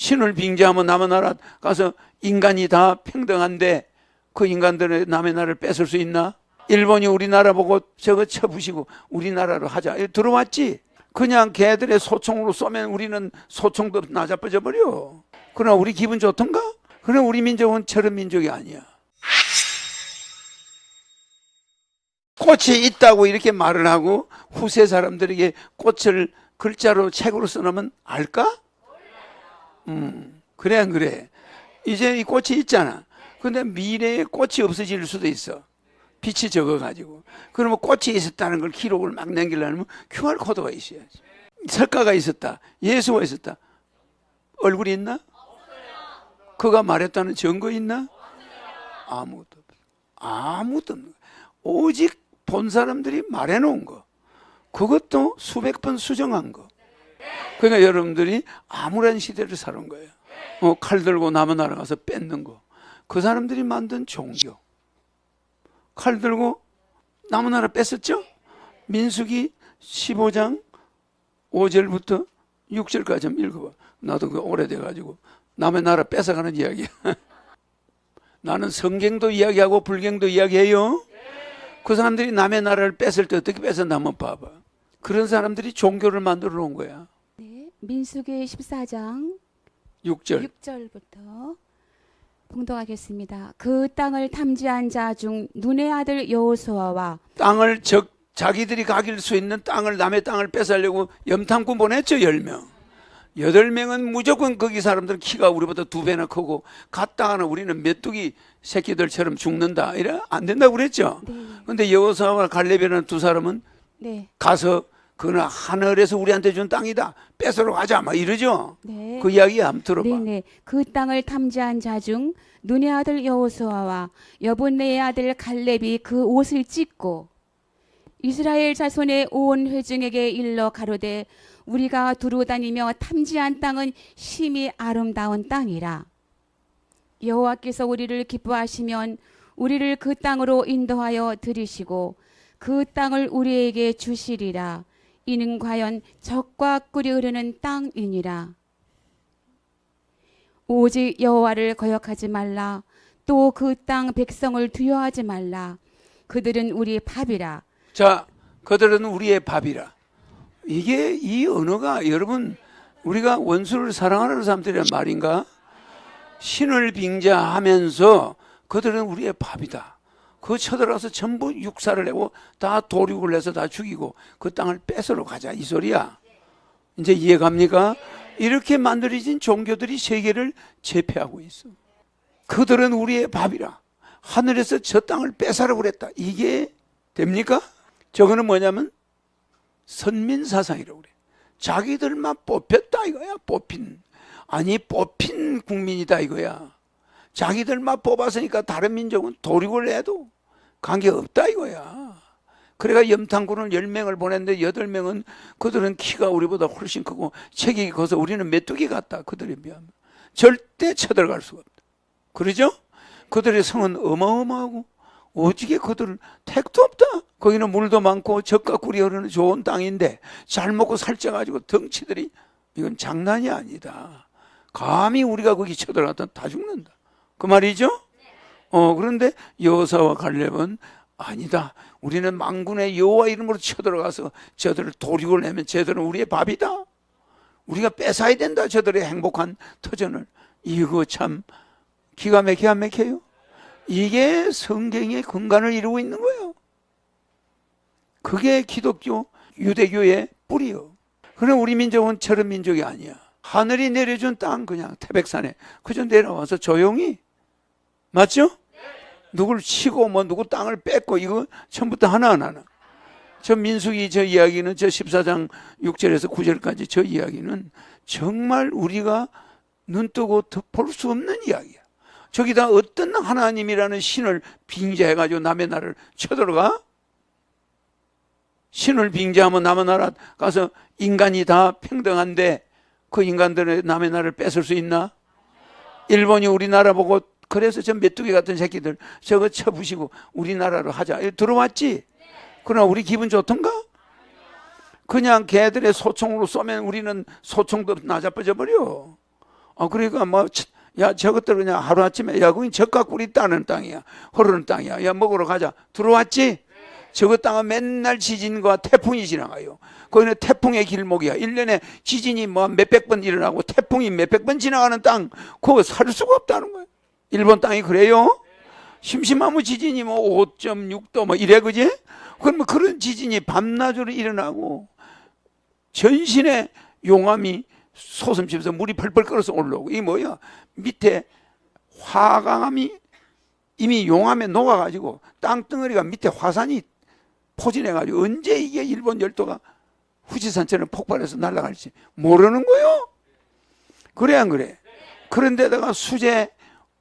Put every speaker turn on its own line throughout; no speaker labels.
신을 빙자하면 남의 나라 가서 인간이 다 평등한데 그 인간들의 남의 나라를 뺏을 수 있나? 일본이 우리나라 보고 저거 쳐부시고 우리나라로 하자. 들어왔지? 그냥 걔들의 소총으로 쏘면 우리는 소총도 나자빠져 버려. 그러나 우리 기분 좋던가? 그러나 우리 민족은 저런 민족이 아니야. 꽃이 있다고 이렇게 말을 하고 후세 사람들에게 꽃을 글자로 책으로 써놓으면 알까? 음, 그래 안 그래? 이제 이 꽃이 있잖아. 근데 미래에 꽃이 없어질 수도 있어. 빛이 적어가지고. 그러면 꽃이 있었다는 걸 기록을 막 남기려면 QR 코드가 있어야지. 석가가 있었다. 예수가 있었다. 얼굴이 있나? 그가 말했다는 증거 있나? 아무것도 없어. 아무것도 없는 거야. 오직 본 사람들이 말해놓은 거. 그것도 수백 번 수정한 거. 그러니까 여러분들이 아무런 시대를 살은 거예요. 어, 칼 들고 남의 나라 가서 뺏는 거. 그 사람들이 만든 종교. 칼 들고 남의 나라 뺏었죠? 민수기 15장 5절부터 6절까지 한번 읽어봐. 나도 그 오래돼가지고 남의 나라 뺏어가는 이야기야. 나는 성경도 이야기하고 불경도 이야기해요. 그 사람들이 남의 나라를 뺏을 때 어떻게 뺏었나 한번 봐봐. 그런 사람들이 종교를 만들어 놓은 거야.
네, 민수기 14장
6절.
6절부터 봉독하겠습니다. 그 땅을 탐지한 자 중 눈의 아들 여호수아와
땅을 적 자기들이 가길 수 있는 땅을 남의 땅을 뺏으려고 염탐꾼 보냈죠 10명 8명은 무조건 거기 사람들은 키가 우리보다 두 배나 크고 갔다가는 우리는 메뚜기 새끼들처럼 죽는다 이래 안 된다고 그랬죠
네,
근데 여호사와 갈렙이라는 두 사람은
네,
가서 그는 하늘에서 우리한테 준 땅이다. 뺏으러 가자. 막 이러죠.
네.
그 이야기 한번 들어봐.
네, 네. 그 땅을 탐지한 자 중 눈의 아들 여호수아와 여분네의 아들 갈렙이 그 옷을 찢고 이스라엘 자손의 온 회중에게 일러 가로되 우리가 두루 다니며 탐지한 땅은 심히 아름다운 땅이라. 여호와께서 우리를 기뻐하시면 우리를 그 땅으로 인도하여 들이시고 그 땅을 우리에게 주시리라 이는 과연 적과 꿀이 흐르는 땅이니라 오직 여호와를 거역하지 말라 또 그 땅 백성을 두려워하지 말라 그들은 우리의 밥이라
자, 그들은 우리의 밥이라. 이게 이 언어가 여러분 우리가 원수를 사랑하는 사람들이란 말인가? 신을 빙자하면서 그들은 우리의 밥이다. 그 쳐들어가서 전부 육사를 내고 다 도륙을 해서 다 죽이고 그 땅을 뺏으러 가자 이 소리야. 이제 이해 갑니까? 이렇게 만들어진 종교들이 세계를 제패하고 있어. 그들은 우리의 밥이라. 하늘에서 저 땅을 뺏으라고 그랬다. 이게 됩니까? 저거는 뭐냐면 선민 사상이라고 그래. 자기들만 뽑혔다 이거야. 뽑힌. 아니 뽑힌 국민이다 이거야. 자기들만 뽑았으니까 다른 민족은 도륙을 해도 관계 없다 이거야. 그래가 염탐군을 10명을 보냈는데 8명은 그들은 키가 우리보다 훨씬 크고 체격이 커서 우리는 메뚜기 같다. 그들에 비하면. 절대 쳐들어갈 수가 없다. 그러죠? 그들의 성은 어마어마하고 오지게 그들 택도 없다. 거기는 물도 많고 젖과 꿀이 흐르는 좋은 땅인데 잘 먹고 살쪄가지고 덩치들이 이건 장난이 아니다. 감히 우리가 거기 쳐들어갔다 다 죽는다. 그 말이죠? 어 그런데 여호사와 갈렙은 아니다. 우리는 망군의 여호와 이름으로 쳐들어가서 저들을 도륙을 내면 저들은 우리의 밥이다. 우리가 뺏어야 된다. 저들의 행복한 터전을 이거 참 기가 막히게 안 막혀요? 이게 성경의 근간을 이루고 있는 거예요. 그게 기독교, 유대교의 뿌리요. 그럼 우리 민족은 저런 민족이 아니야. 하늘이 내려준 땅 그냥 태백산에 그저 내려와서 조용히 맞죠? 누굴 치고 뭐 누구 땅을 뺏고 이거 처음부터 하나하나. 저 민숙이 저 이야기는 저 14장 6절에서 9절까지 저 이야기는 정말 우리가 눈 뜨고 볼 수 없는 이야기야. 저기다 어떤 하나님이라는 신을 빙자해가지고 남의 나라를 쳐들어가? 신을 빙자하면 남의 나라 가서 인간이 다 평등한데 그 인간들의 남의 나라를 뺏을 수 있나? 일본이 우리나라 보고 그래서 저 메뚜기 같은 새끼들 저거 쳐부시고 우리나라로 하자. 들어왔지? 그러나 우리 기분 좋던가? 그냥 걔들의 소총으로 쏘면 우리는 소총도 나자빠져 버려. 아, 그러니까 뭐, 치- 야, 저것들 그냥 하루아침에, 야, 거긴 젖과 꿀이 따는 땅이야. 흐르는 땅이야. 야, 먹으러 가자. 들어왔지? 저거 땅은 맨날 지진과 태풍이 지나가요. 거기는 태풍의 길목이야. 일년에 지진이 뭐 몇백 번 일어나고 태풍이 몇백 번 지나가는 땅, 그거 살 수가 없다는 거야. 일본 땅이 그래요? 심심하면 지진이 뭐 5.6도 뭐 이래, 그지? 그러면 그런 지진이 밤낮으로 일어나고 전신에 용암이 솟음치면서 물이 펄펄 끓어서 올라오고 이 뭐야 밑에 화강암이 이미 용암에 녹아가지고 땅덩어리가 밑에 화산이 포진해가지고 언제 이게 일본 열도가 후지산처럼 폭발해서 날아갈지 모르는 거요. 그래 안 그래? 그런데다가 수재,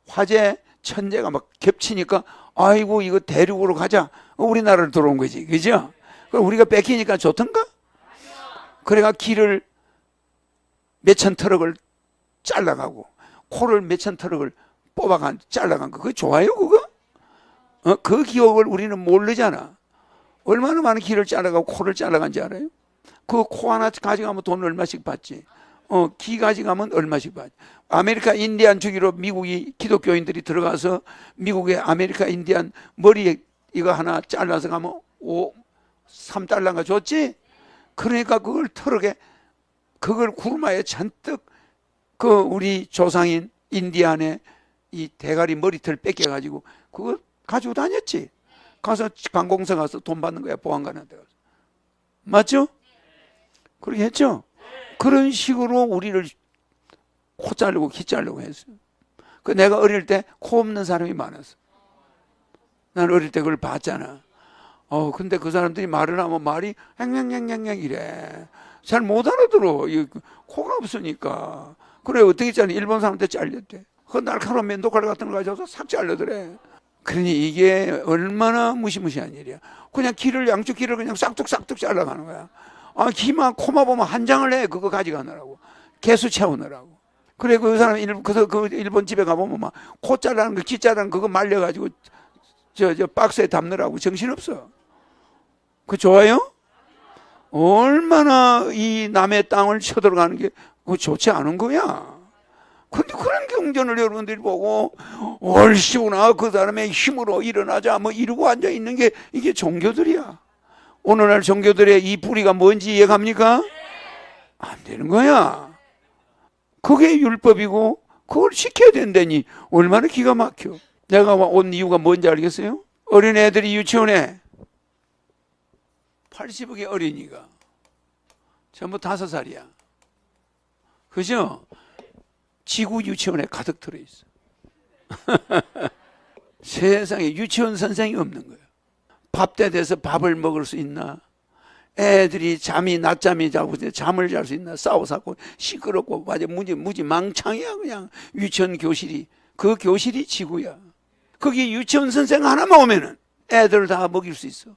화재, 천재가 막 겹치니까 아이고 이거 대륙으로 가자. 어, 우리나라로 들어온 거지, 그죠? 그럼 우리가 뺏기니까 좋던가? 그래가 길을 몇천 트럭을 잘라가고 코를 몇천 트럭을 뽑아간 잘라간 거 그거 좋아요 그거? 어, 그 기억을 우리는 모르잖아. 얼마나 많은 길을 잘라가고 코를 잘라간지 알아요? 그 코 하나 가져가면 돈 얼마씩 받지? 어, 기 가져가면 얼마씩 받지? 아메리카 인디안 주기로 미국이 기독교인들이 들어가서 미국의 아메리카 인디안 머리에 이거 하나 잘라서 가면 오, 3달러가 줬지? 그러니까 그걸 트럭에 그걸 구르마에 잔뜩 그 우리 조상인 인디안의 이 대가리 머리털 뺏겨 가지고 그거 가지고 다녔지. 가서 관공서 가서 돈 받는 거야 보안관한테 가서. 맞죠? 그렇게 했죠. 그런 식으로 우리를 코 자르고 귀 자르고 했어요. 그 내가 어릴 때 코 없는 사람이 많았어. 난 어릴 때 그걸 봤잖아. 어, 근데 그 사람들이 말을 하면 말이 행행행행행 이래. 잘 못 알아들어. 이 코가 없으니까. 그래, 어떻게 했잖아. 일본 사람한테 잘렸대. 그 날카로운 면도칼 같은 거 가져서 싹 잘려더래. 그러니 이게 얼마나 무시무시한 일이야. 그냥 귀를, 양쪽 귀를 그냥 싹둑싹둑 잘라가는 거야. 아, 귀만, 코만 보면 한 장을 해. 그거 가져가느라고. 개수 채우느라고. 그래, 그 사람, 일, 그, 그 일본 집에 가보면 막, 코 잘라는 거, 거, 그거 말려가지고, 저, 저, 박스에 담느라고 정신없어. 그 좋아요? 얼마나 이 남의 땅을 쳐들어가는 게 그거 좋지 않은 거야. 근데 그런 경전을 여러분들이 보고 얼씨구나 그 사람의 힘으로 일어나자 뭐 이러고 앉아 있는 게 이게 종교들이야. 오늘날 종교들의 이 뿌리가 뭔지 이해갑니까? 안 되는 거야. 그게 율법이고 그걸 지켜야 된다니 얼마나 기가 막혀. 내가 온 이유가 뭔지 알겠어요? 어린애들이 유치원에 80억의 어린이가 전부 다섯 살이야. 그죠? 지구 유치원에 가득 들어있어. 세상에 유치원 선생이 없는 거야. 밥때 돼서 밥을 먹을 수 있나? 애들이 잠이 낮잠이 자고 잠을 잘 수 있나? 싸워사고 시끄럽고 맞아 무지 무지 망창이야 그냥 유치원 교실이 그 교실이 지구야. 거기 유치원 선생 하나만 오면은 애들 다 먹일 수 있어.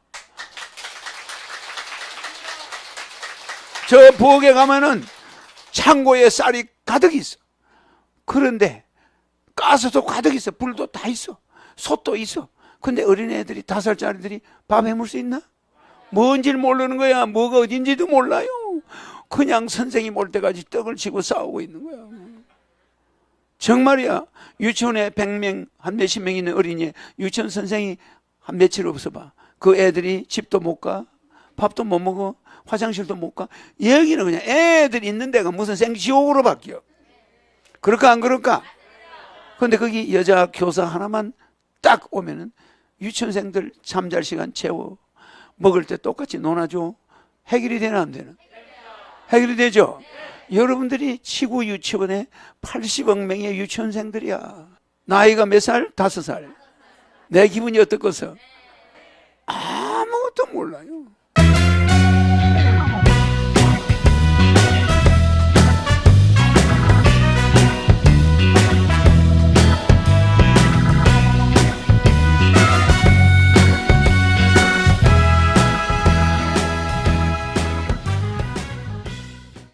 저 부엌에 가면은 창고에 쌀이 가득 있어. 그런데 가스도 가득 있어. 불도 다 있어. 솥도 있어. 근데 어린애들이 다섯 살짜리들이 밥 해물 수 있나? 뭔지를 모르는 거야. 뭐가 어딘지도 몰라요. 그냥 선생님 올 때까지 떡을 치고 싸우고 있는 거야. 정말이야. 유치원에 100명, 한 몇십 명 있는 어린이 유치원 선생이 한 며칠 없어 봐. 그 애들이 집도 못 가. 밥도 못 먹어. 화장실도 못 가. 여기는 그냥 애들 있는 데가 무슨 생지옥으로 바뀌어. 그럴까 안 그럴까? 근데 거기 여자 교사 하나만 딱 오면은 유치원생들 잠잘 시간 채워. 먹을 때 똑같이 놀아줘. 해결이 되나 안 되나? 해결이 되죠? 여러분들이 지구 유치원에 80억 명의 유치원생들이야. 나이가 몇 살? 다섯 살. 내 기분이 어떻겠어? 아무것도 몰라요.